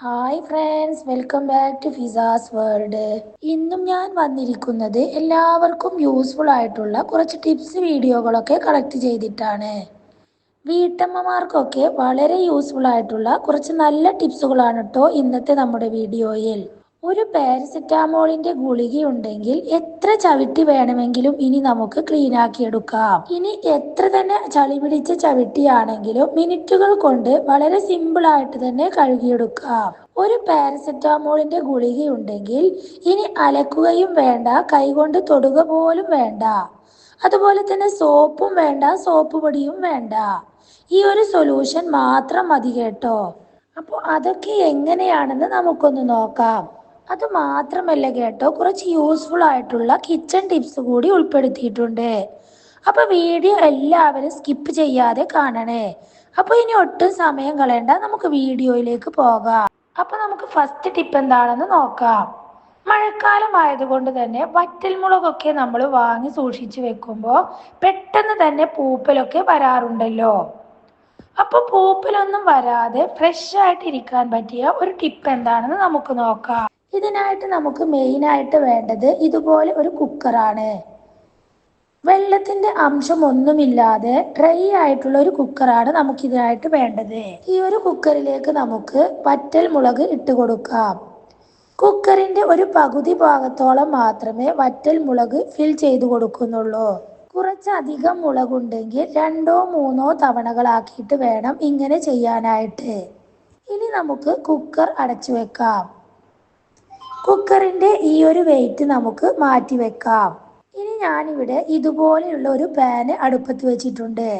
Hi friends welcome back to ഫിസാസ് world ഇന്നും ഞാൻ വന്നിരിക്കുന്നത് എല്ലാവർക്കും യൂസ്ഫുൾ ആയിട്ടുള്ള കുറച്ച് ടിപ്സ് വീഡിയോകളൊക്കെ കളക്ട് ചെയ്തിട്ടാണ്. വീട്ടമ്മമാർക്കൊക്കെ വളരെ യൂസ്ഫുൾ ആയിട്ടുള്ള കുറച്ച് നല്ല ടിപ്സുകളാണ് കേട്ടോ ഇന്നത്തെ നമ്മുടെ വീഡിയോയിൽ. ഒരു പാരസെറ്റാമോളിന്റെ ഗുളികയുണ്ടെങ്കിൽ എത്ര ചവിട്ടി വേണമെങ്കിലും ഇനി നമുക്ക് ക്ലീൻ ആക്കി എടുക്കാം. ഇനി എത്ര തന്നെ ചളി പിടിച്ച ചവിട്ടിയാണെങ്കിലും മിനിറ്റുകൾ കൊണ്ട് വളരെ സിമ്പിൾ ആയിട്ട് തന്നെ കഴുകിയെടുക്കാം. ഒരു പാരസെറ്റാമോളിന്റെ ഗുളികയുണ്ടെങ്കിൽ ഇനി അലക്കുകയും വേണ്ട കൈകൊണ്ട് തൊടുക പോലും വേണ്ട. അതുപോലെ തന്നെ സോപ്പും വേണ്ട സോപ്പ് പൊടിയും വേണ്ട. ഈ ഒരു സൊല്യൂഷൻ മാത്രം മതി കേട്ടോ. അപ്പോൾ അതൊക്കെ എങ്ങനെയാണെന്ന് നമുക്കൊന്ന് നോക്കാം. അത് മാത്രമല്ല കേട്ടോ കുറച്ച് യൂസ്ഫുൾ ആയിട്ടുള്ള കിച്ചൺ ടിപ്സ് കൂടി ഉൾപ്പെടുത്തിയിട്ടുണ്ട്. അപ്പൊ വീഡിയോ എല്ലാവരും സ്കിപ്പ് ചെയ്യാതെ കാണണേ. അപ്പൊ ഇനി ഒട്ടും സമയം കളയണ്ട നമുക്ക് വീഡിയോയിലേക്ക് പോകാം. അപ്പൊ നമുക്ക് ഫസ്റ്റ് ടിപ്പ് എന്താണെന്ന് നോക്കാം. മഴക്കാലം ആയതുകൊണ്ട് തന്നെ വറ്റൽമുളകൊക്കെ നമ്മൾ വാങ്ങി സൂക്ഷിച്ചു വെക്കുമ്പോൾ പെട്ടെന്ന് തന്നെ പൂപ്പലൊക്കെ വരാറുണ്ടല്ലോ. അപ്പൊ പൂപ്പലൊന്നും വരാതെ ഫ്രഷ് ആയിട്ട് ഇരിക്കാൻ പറ്റിയ ഒരു ടിപ്പ് എന്താണെന്ന് നമുക്ക് നോക്കാം. ഇതിനായിട്ട് നമുക്ക് മെയിൻ ആയിട്ട് വേണ്ടത് ഇതുപോലെ ഒരു കുക്കറാണ് വെള്ളത്തിന്റെ അംശം ഒന്നുമില്ലാതെ ഡ്രൈ ആയിട്ടുള്ള ഒരു കുക്കറാണ് നമുക്ക് ഇതിനായിട്ട് വേണ്ടത്. ഈ ഒരു കുക്കറിലേക്ക് നമുക്ക് വറ്റൽ മുളക് ഇട്ട് കൊടുക്കാം. കുക്കറിന്റെ ഒരു പകുതി ഭാഗത്തോളം മാത്രമേ വറ്റൽ മുളക് ഫിൽ ചെയ്തു കൊടുക്കുന്നുള്ളൂ. കുറച്ചധികം മുളകുണ്ടെങ്കിൽ രണ്ടോ മൂന്നോ തവണകളാക്കിയിട്ട് വേണം ഇങ്ങനെ ചെയ്യാനായിട്ട്. ഇനി നമുക്ക് കുക്കർ അടച്ചു വെക്കാം. കുക്കറിന്റെ ഈ ഒരു വെയിറ്റ് നമുക്ക് മാറ്റി വെക്കാം ഇനി ഞാനിവിടെ ഇതുപോലെയുള്ള ഒരു പാന് അടുപ്പത്ത് വെച്ചിട്ടുണ്ട്.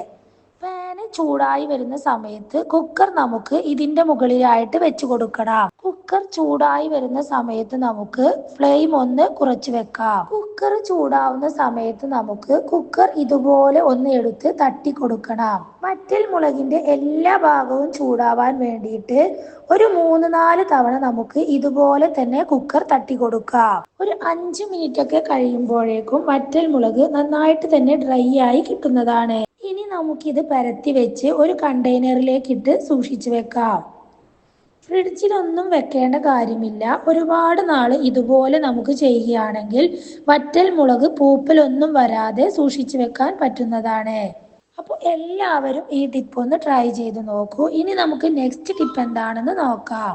പാന് ചൂടായി വരുന്ന സമയത്ത് കുക്കർ നമുക്ക് ഇതിന്റെ മുകളിലായിട്ട് വെച്ച് കൊടുക്കണം. കുക്കർ ചൂടായി വരുന്ന സമയത്ത് നമുക്ക് ഫ്ലെയിം ഒന്ന് കുറച്ച് വെക്കാം. കുക്കർ ചൂടാവുന്ന സമയത്ത് നമുക്ക് കുക്കർ ഇതുപോലെ ഒന്ന് എടുത്ത് തട്ടി കൊടുക്കണം. വറ്റൽ മുളകിന്റെ എല്ലാ ഭാഗവും ചൂടാവാൻ വേണ്ടിയിട്ട് ഒരു മൂന്ന് നാല് തവണ നമുക്ക് ഇതുപോലെ തന്നെ കുക്കർ തട്ടി കൊടുക്കാം. ഒരു അഞ്ച് മിനിറ്റ് ഒക്കെ കഴിയുമ്പോഴേക്കും വറ്റൽ മുളക് നന്നായിട്ട് തന്നെ ഡ്രൈ ആയി കിട്ടുന്നതാണ്. നമുക്കിത് പരത്തി വെച്ച് ഒരു കണ്ടെയ്നറിലേക്ക് ഇട്ട് സൂക്ഷിച്ചു വെക്കാം. ഫ്രിഡ്ജിലൊന്നും വെക്കേണ്ട കാര്യമില്ല. ഒരുപാട് നാൾ ഇതുപോലെ നമുക്ക് ചെയ്യുകയാണെങ്കിൽ വറ്റൽ മുളക് പൂപ്പലൊന്നും വരാതെ സൂക്ഷിച്ചു വെക്കാൻ പറ്റുന്നതാണ്. അപ്പോൾ എല്ലാവരും ഈ ടിപ്പ് ഒന്ന് ട്രൈ ചെയ്ത് നോക്കൂ. ഇനി നമുക്ക് നെക്സ്റ്റ് ടിപ്പ് എന്താണെന്ന് നോക്കാം.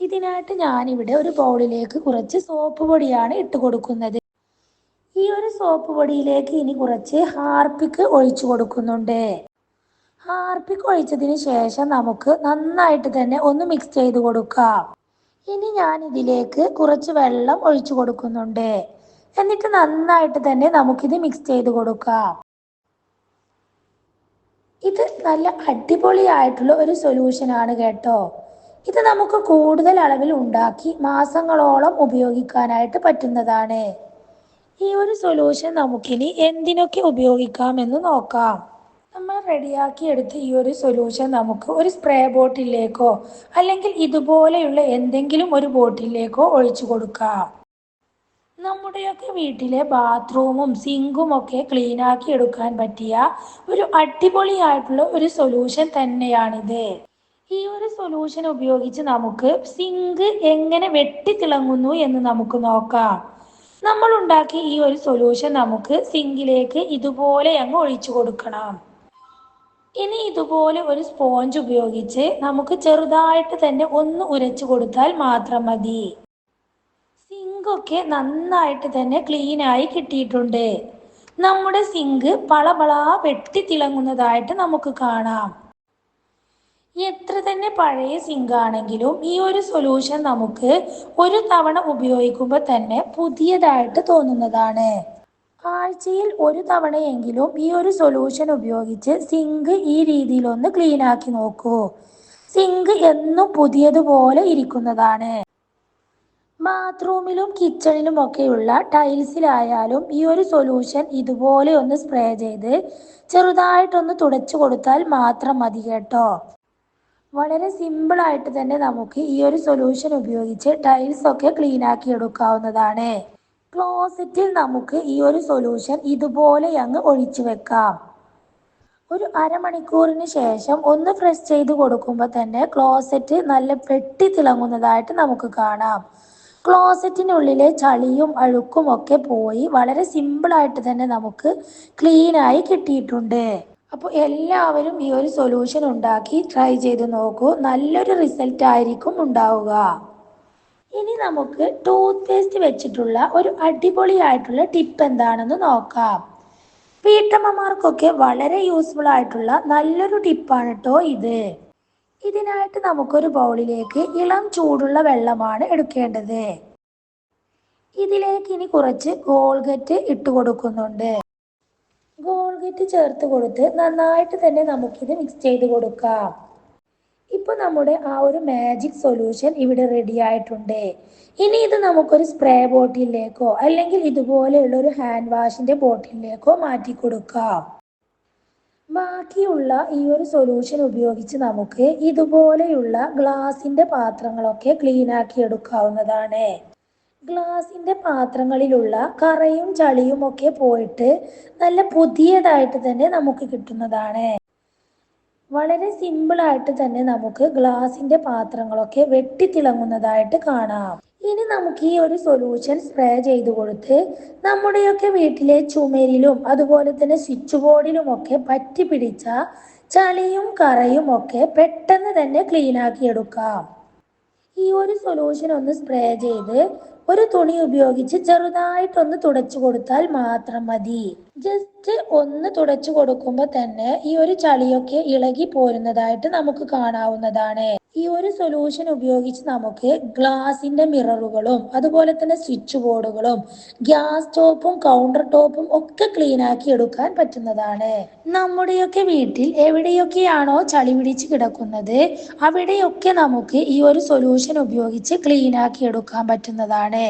ഇതിനായിട്ട് ഞാനിവിടെ ഒരു ബൗളിലേക്ക് കുറച്ച് സോപ്പ് പൊടിയാണ് ഇട്ട് കൊടുക്കുന്നത്. ഈ ഒരു സോപ്പ് പൊടിയിലേക്ക് ഇനി കുറച്ച് ഹാർപ്പിക്ക് ഒഴിച്ചു കൊടുക്കുന്നുണ്ട്. ഹാർപ്പിക്ക് ഒഴിച്ചതിന് ശേഷം നമുക്ക് നന്നായിട്ട് തന്നെ ഒന്ന് മിക്സ് ചെയ്ത് കൊടുക്കാം. ഇനി ഞാൻ ഇതിലേക്ക് കുറച്ച് വെള്ളം ഒഴിച്ചു കൊടുക്കുന്നുണ്ട്. എന്നിട്ട് നന്നായിട്ട് തന്നെ നമുക്കിത് മിക്സ് ചെയ്ത് കൊടുക്കാം. ഇത് നല്ല അടിപൊളിയായിട്ടുള്ള ഒരു സൊല്യൂഷൻ ആണ് കേട്ടോ. ഇത് നമുക്ക് കൂടുതൽ അളവിൽ ഉണ്ടാക്കി മാസങ്ങളോളം ഉപയോഗിക്കാനായിട്ട് പറ്റുന്നതാണ്. ഈ ഒരു സൊല്യൂഷൻ നമുക്കിനി എന്തിനൊക്കെ ഉപയോഗിക്കാമെന്ന് നോക്കാം. നമ്മൾ റെഡിയാക്കി എടുത്ത ഈ ഒരു സൊല്യൂഷൻ നമുക്ക് ഒരു സ്പ്രേ ബോട്ടിലേക്കോ അല്ലെങ്കിൽ ഇതുപോലെയുള്ള എന്തെങ്കിലും ഒരു ബോട്ടിലേക്കോ ഒഴിച്ചു കൊടുക്കാം. നമ്മുടെയൊക്കെ വീട്ടിലെ ബാത്റൂമും സിങ്കും ഒക്കെ ക്ലീനാക്കി എടുക്കാൻ പറ്റിയ ഒരു അടിപൊളിയായിട്ടുള്ള ഒരു സൊല്യൂഷൻ തന്നെയാണിത്. ഈ ഒരു സൊല്യൂഷൻ ഉപയോഗിച്ച് നമുക്ക് സിങ്ക് എങ്ങനെ വെട്ടിത്തിളങ്ങുന്നു എന്ന് നമുക്ക് നോക്കാം. നമ്മൾ ഉണ്ടാക്കിയ ഈ ഒരു സൊല്യൂഷൻ നമുക്ക് സിങ്കിലേക്ക് ഇതുപോലെ അങ്ങ് ഒഴിച്ചു കൊടുക്കണം. ഇനി ഇതുപോലെ ഒരു സ്പോഞ്ച് ഉപയോഗിച്ച് നമുക്ക് ചെറുതായിട്ട് തന്നെ ഒന്ന് ഉരച്ചു കൊടുത്താൽ മാത്രം മതി. സിങ്കൊക്കെ നന്നായിട്ട് തന്നെ ക്ലീൻ ആയി കിട്ടിയിട്ടുണ്ട്. നമ്മുടെ സിങ്ക് പളപളാ വെട്ടി തിളങ്ങുന്നതായിട്ട് നമുക്ക് കാണാം. എത്ര തന്നെ പഴയ സിങ്ക് ആണെങ്കിലും ഈ ഒരു സൊല്യൂഷൻ നമുക്ക് ഒരു തവണ ഉപയോഗിക്കുമ്പോൾ തന്നെ പുതിയതായിട്ട് തോന്നുന്നതാണ്. ആഴ്ചയിൽ ഒരു തവണയെങ്കിലും ഈ ഒരു സൊല്യൂഷൻ ഉപയോഗിച്ച് സിങ്ക് ഈ രീതിയിലൊന്ന് ക്ലീൻ ആക്കി നോക്കൂ. സിങ്ക് എന്നും പുതിയതുപോലെ ഇരിക്കുന്നതാണ്. ബാത്റൂമിലും കിച്ചണിലും ഒക്കെയുള്ള ടൈൽസിലായാലും ഈ ഒരു സൊല്യൂഷൻ ഇതുപോലെ ഒന്ന് സ്പ്രേ ചെയ്ത് ചെറുതായിട്ടൊന്ന് തുടച്ചു കൊടുത്താൽ മാത്രം മതി കേട്ടോ. വളരെ സിമ്പിൾ ആയിട്ട് തന്നെ നമുക്ക് ഈ ഒരു സൊല്യൂഷൻ ഉപയോഗിച്ച് ടൈൽസ് ഒക്കെ ക്ലീൻ ആക്കി എടുക്കാവുന്നതാണ്. ക്ലോസറ്റിൽ നമുക്ക് ഈ ഒരു സൊല്യൂഷൻ ഇതുപോലെ അങ്ങ് ഒഴിച്ചു വെക്കാം. ഒരു അരമണിക്കൂറിന് ശേഷം ഒന്ന് ഫ്രഷ് ചെയ്ത് കൊടുക്കുമ്പോൾ തന്നെ ക്ലോസറ്റ് നല്ല പെട്ടി തിളങ്ങുന്നതായിട്ട് നമുക്ക് കാണാം. ക്ലോസറ്റിനുള്ളിലെ ചളിയും അഴുക്കും ഒക്കെ പോയി വളരെ സിമ്പിൾ ആയിട്ട് തന്നെ നമുക്ക് ക്ലീനായി കിട്ടിയിട്ടുണ്ട്. അപ്പോൾ എല്ലാവരും ഈ ഒരു സൊല്യൂഷൻ ഉണ്ടാക്കി ട്രൈ ചെയ്ത് നോക്കൂ. നല്ലൊരു റിസൾട്ട് ആയിരിക്കും ഉണ്ടാവുക. ഇനി നമുക്ക് ടൂത്ത് പേസ്റ്റ് വെച്ചിട്ടുള്ള ഒരു അടിപൊളിയായിട്ടുള്ള ടിപ്പ് എന്താണെന്ന് നോക്കാം. വീട്ടമ്മമാർക്കൊക്കെ വളരെ യൂസ്ഫുൾ ആയിട്ടുള്ള നല്ലൊരു ടിപ്പാണ് കേട്ടോ ഇത്. ഇതിനായിട്ട് നമുക്കൊരു ബൗളിലേക്ക് ഇളം ചൂടുള്ള വെള്ളമാണ് എടുക്കേണ്ടത്. ഇതിലേക്ക് ഇനി കുറച്ച് ഗോൾഗറ്റ് ഇട്ട് കൊടുക്കുന്നുണ്ട്. ഗോൾഗറ്റ് ചേർത്ത് കൊടുത്ത് നന്നായിട്ട് തന്നെ നമുക്കിത് മിക്സ് ചെയ്ത് കൊടുക്കാം. ഇപ്പൊ നമ്മുടെ ആ ഒരു മാജിക് സൊല്യൂഷൻ ഇവിടെ റെഡി ആയിട്ടുണ്ട്. ഇനി ഇത് നമുക്കൊരു സ്പ്രേ ബോട്ടിലേക്കോ അല്ലെങ്കിൽ ഇതുപോലെയുള്ള ഒരു ഹാൻഡ് വാഷിന്റെ ബോട്ടിലേക്കോ മാറ്റി കൊടുക്കാം. ബാക്കിയുള്ള ഈ ഒരു സൊല്യൂഷൻ ഉപയോഗിച്ച് നമുക്ക് ഇതുപോലെയുള്ള ഗ്ലാസിന്റെ പാത്രങ്ങളൊക്കെ ക്ലീൻ ആക്കി എടുക്കാവുന്നതാണ്. ഗ്ലാസിന്റെ പാത്രങ്ങളിലുള്ള കറയും ചളിയും ഒക്കെ പോയിട്ട് നല്ല പുതിയതായിട്ട് തന്നെ നമുക്ക് കിട്ടുന്നതാണ്. വളരെ സിമ്പിൾ ആയിട്ട് തന്നെ നമുക്ക് ഗ്ലാസിന്റെ പാത്രങ്ങളൊക്കെ വെട്ടിത്തിളങ്ങുന്നതായിട്ട് കാണാം. ഇനി നമുക്ക് ഈ ഒരു സൊല്യൂഷൻ സ്പ്രേ ചെയ്ത് കൊടുത്ത് നമ്മുടെയൊക്കെ വീട്ടിലെ ചുമരിലും അതുപോലെ തന്നെ സ്വിച്ച് ബോർഡിലും ഒക്കെ പറ്റി പിടിച്ച ചളിയും കറയും ഒക്കെ പെട്ടെന്ന് തന്നെ എടുക്കാം. ഈ ഒരു സൊല്യൂഷൻ ഒന്ന് സ്പ്രേ ചെയ്ത് ഒരു തുണി ഉപയോഗിച്ച് ചെറുതായിട്ടൊന്ന് തുടച്ചു കൊടുത്താൽ മാത്രം മതി. ജസ്റ്റ് ഒന്ന് തുടച്ചു കൊടുക്കുമ്പോൾ തന്നെ ഈ ഒരു ചളിയൊക്കെ ഇളകി പോരുന്നതായിട്ട് നമുക്ക് കാണാവുന്നതാണ്. ഈ ഒരു സൊല്യൂഷൻ ഉപയോഗിച്ച് നമുക്ക് ഗ്ലാസിന്റെ മിററുകളും അതുപോലെ തന്നെ സ്വിച്ച് ബോർഡുകളും ഗ്യാസ് ടോപ്പും കൗണ്ടർ ടോപ്പും ഒക്കെ ക്ലീൻ ആക്കി എടുക്കാൻ പറ്റുന്നതാണ്. നമ്മുടെയൊക്കെ വീട്ടിൽ എവിടെയൊക്കെയാണോ ചളി പിടിച്ച് കിടക്കുന്നത് അവിടെയൊക്കെ നമുക്ക് ഈ ഒരു സൊല്യൂഷൻ ഉപയോഗിച്ച് ക്ലീൻ ആക്കി എടുക്കാൻ പറ്റുന്നതാണ്.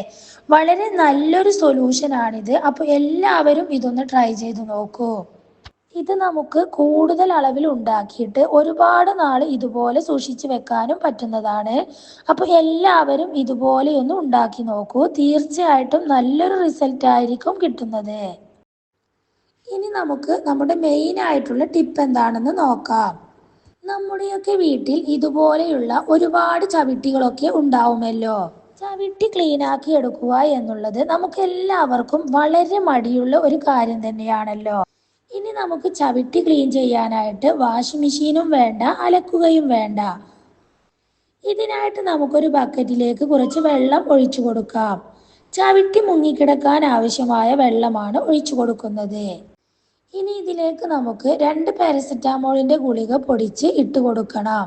വളരെ നല്ലൊരു സൊല്യൂഷൻ ആണിത്. അപ്പോൾ എല്ലാവരും ഇതൊന്ന് ട്രൈ ചെയ്ത് നോക്കൂ. ഇത് നമുക്ക് കൂടുതൽ അളവിൽ ഉണ്ടാക്കിയിട്ട് ഒരുപാട് നാൾ ഇതുപോലെ സൂക്ഷിച്ചു വെക്കാനും പറ്റുന്നതാണ്. അപ്പോൾ എല്ലാവരും ഇതുപോലെ ഒന്ന് ഉണ്ടാക്കി നോക്കൂ. തീർച്ചയായിട്ടും നല്ലൊരു റിസൾട്ട് ആയിരിക്കും കിട്ടുന്നത്. ഇനി നമുക്ക് നമ്മുടെ മെയിൻ ആയിട്ടുള്ള ടിപ്പ് എന്താണെന്ന് നോക്കാം. നമ്മുടെയൊക്കെ വീട്ടിൽ ഇതുപോലെയുള്ള ഒരുപാട് ചവിട്ടികളൊക്കെ ഉണ്ടാവുമല്ലോ. ചവിട്ടി ക്ലീൻ ആക്കി എടുക്കുക എന്നുള്ളത് നമുക്ക് എല്ലാവർക്കും വളരെ മടിയുള്ള ഒരു കാര്യം തന്നെയാണല്ലോ. ഇനി നമുക്ക് ചവിട്ടി ക്ലീൻ ചെയ്യാനായിട്ട് വാഷിംഗ് മെഷീനും വേണ്ട അലക്കുകയും വേണ്ട. ഇതിനായിട്ട് നമുക്കൊരു ബക്കറ്റിലേക്ക് കുറച്ച് വെള്ളം ഒഴിച്ചു കൊടുക്കാം. ചവിട്ടി മുങ്ങിക്കിടക്കാൻ ആവശ്യമായ വെള്ളമാണ് ഒഴിച്ചു കൊടുക്കുന്നത്. ഇനി ഇതിലേക്ക് നമുക്ക് രണ്ട് പാരസെറ്റാമോളിന്റെ ഗുളിക പൊടിച്ച് ഇട്ട് കൊടുക്കണം.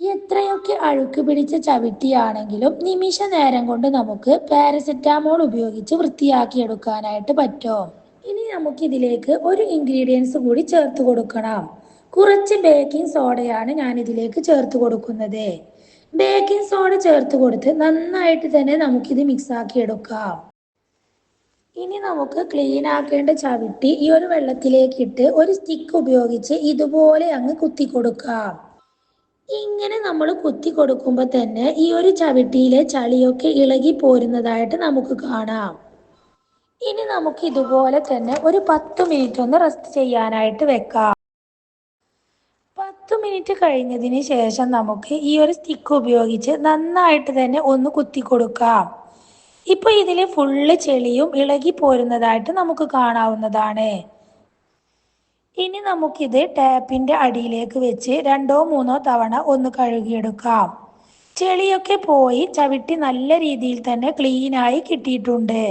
എത്രയൊക്കെ അഴുക്ക് പിടിച്ച ചവിട്ടിയാണെങ്കിലും നിമിഷ നേരം കൊണ്ട് നമുക്ക് പാരസെറ്റാമോൾ ഉപയോഗിച്ച് വൃത്തിയാക്കി എടുക്കാനായിട്ട് പറ്റും. ഇനി നമുക്ക് ഇതിലേക്ക് ഒരു ഇൻഗ്രീഡിയൻസ് കൂടി ചേർത്ത് കൊടുക്കണം. കുറച്ച് ബേക്കിംഗ് സോഡയാണ് ഞാൻ ഇതിലേക്ക് ചേർത്ത് കൊടുക്കുന്നത്. ബേക്കിംഗ് സോഡ ചേർത്ത് കൊടുത്ത് നന്നായിട്ട് തന്നെ നമുക്കിത് മിക്സ് ആക്കി എടുക്കാം. ഇനി നമുക്ക് ക്ലീൻ ആക്കേണ്ട ചവിട്ടി ഈ ഒരു വെള്ളത്തിലേക്ക് ഇട്ട് ഒരു സ്റ്റിക്ക് ഉപയോഗിച്ച് ഇതുപോലെ അങ്ങ് കുത്തി കൊടുക്കാം. ഇങ്ങനെ നമ്മൾ കുത്തി കൊടുക്കുമ്പോൾ തന്നെ ഈ ഒരു ചവിട്ടിയിലെ ചളിയൊക്കെ ഇളകി പോരുന്നതായിട്ട് നമുക്ക് കാണാം. ഇനി നമുക്ക് ഇതുപോലെ തന്നെ ഒരു പത്ത് മിനിറ്റ് ഒന്ന് റെസ്റ്റ് ചെയ്യാനായിട്ട് വെക്കാം. പത്ത് മിനിറ്റ് കഴിഞ്ഞതിന് ശേഷം നമുക്ക് ഈ ഒരു സ്റ്റിക്ക് ഉപയോഗിച്ച് നന്നായിട്ട് തന്നെ ഒന്ന് കുത്തി കൊടുക്കാം. ഇപ്പൊ ഇതിൽ ഫുള്ള് ചെളിയും ഇളകി പോരുന്നതായിട്ട് നമുക്ക് കാണാവുന്നതാണ്. ഇനി നമുക്കിത് ടാപ്പിന്റെ അടിയിലേക്ക് വെച്ച് രണ്ടോ മൂന്നോ തവണ ഒന്ന് കഴുകിയെടുക്കാം. ചെളിയൊക്കെ പോയി ചവിട്ടി നല്ല രീതിയിൽ തന്നെ ക്ലീനായി കിട്ടിയിട്ടുണ്ട്.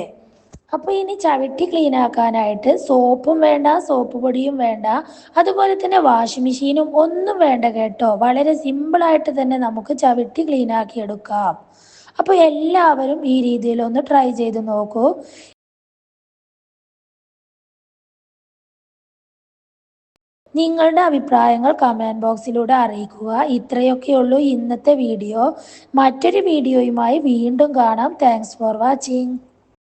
അപ്പോൾ ഇനി ചവിട്ടി ക്ലീൻ ആക്കാനായിട്ട് സോപ്പും വേണ്ട സോപ്പ് പൊടിയും വേണ്ട അതുപോലെ തന്നെ വാഷിംഗ് മെഷീനും ഒന്നും വേണ്ട കേട്ടോ. വളരെ സിമ്പിൾ ആയിട്ട് തന്നെ നമുക്ക് ചവിട്ടി ക്ലീൻ ആക്കി എടുക്കാം. അപ്പോൾ എല്ലാവരും ഈ രീതിയിൽ ഒന്ന് ട്രൈ ചെയ്ത് നോക്കൂ. നിങ്ങളുടെ അഭിപ്രായങ്ങൾ കമന്റ് ബോക്സിലൂടെ അറിയിക്കുക. ഇത്രയൊക്കെയുള്ളൂ ഇന്നത്തെ വീഡിയോ മറ്റൊരു വീഡിയോയുമായി വീണ്ടും കാണാം. Thanks for watching